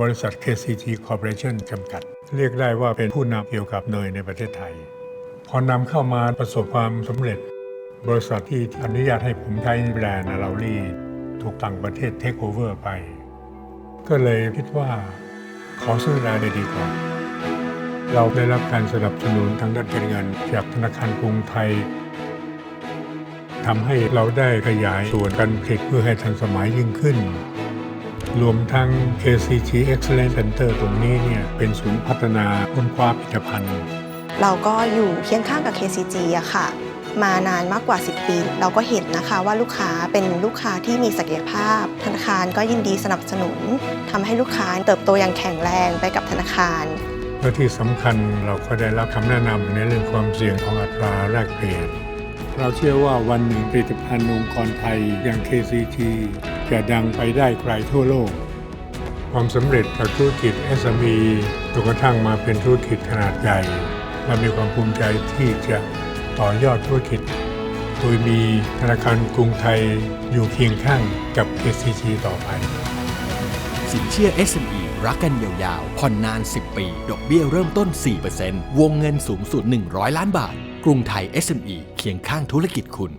บริษัท KCG Corporation จำกัด เรียกได้ว่าเป็นผู้นำเกี่ยวกับเนยในประเทศไทย พอนำเข้ามาประสบความสำเร็จ บริษัทที่อนุญาตให้ผมใช้แบรนด์นาราลี่ถูกต่างประเทศเทคโอเวอร์ไป ก็เลยคิดว่าขอซื้อราได้ดีกว่า เราได้รับการสนับสนุนทางด้านการเงิน จากธนาคารกรุงไทยทำให้เราได้ขยายส่วนการผลิตเพื่อให้ทันสมัยยิ่งขึ้น รวมทั้ง KCG Excellence Center ตรงนี้เนี่ยเป็นศูนย์พัฒนาค้นคว้าผลิตภัณฑ์ เราก็อยู่เคียงข้างกับ KCG อะค่ะ มานานมากกว่า 10 ปี เราก็เห็นนะคะว่าลูกค้าเป็นลูกค้าที่มีศักยภาพ ธนาคารก็ยินดีสนับสนุนทำให้ลูกค้าเติบโตอย่างแข็งแรงไปกับธนาคารและที่สำคัญเราก็ได้รับคำแนะนำในเรื่องความเสี่ยงของอัตราแลกเปลี่ยน เราเชื่อว่าวันหนึ่งผลิตภัณฑ์องค์กรไทยอย่าง KCG จะดังไปได้ไกลทั่วโลก ความสำเร็จจากธุรกิจ SME จนกระทั่งมาเป็นธุรกิจขนาดใหญ่เรามีความภูมิใจที่จะต่อยอดธุรกิจ โดยมีธนาคารกรุงไทยอยู่เคียงข้างกับ KCG ต่อไป สินเชื่อ SME รักกันยาวๆผ่อนนาน 10 ปี ดอกเบี้ยเริ่มต้น 4%วงเงินสูงสุด 100 ล้านบาท กรุงไทย SME เคียงข้างธุรกิจคุณ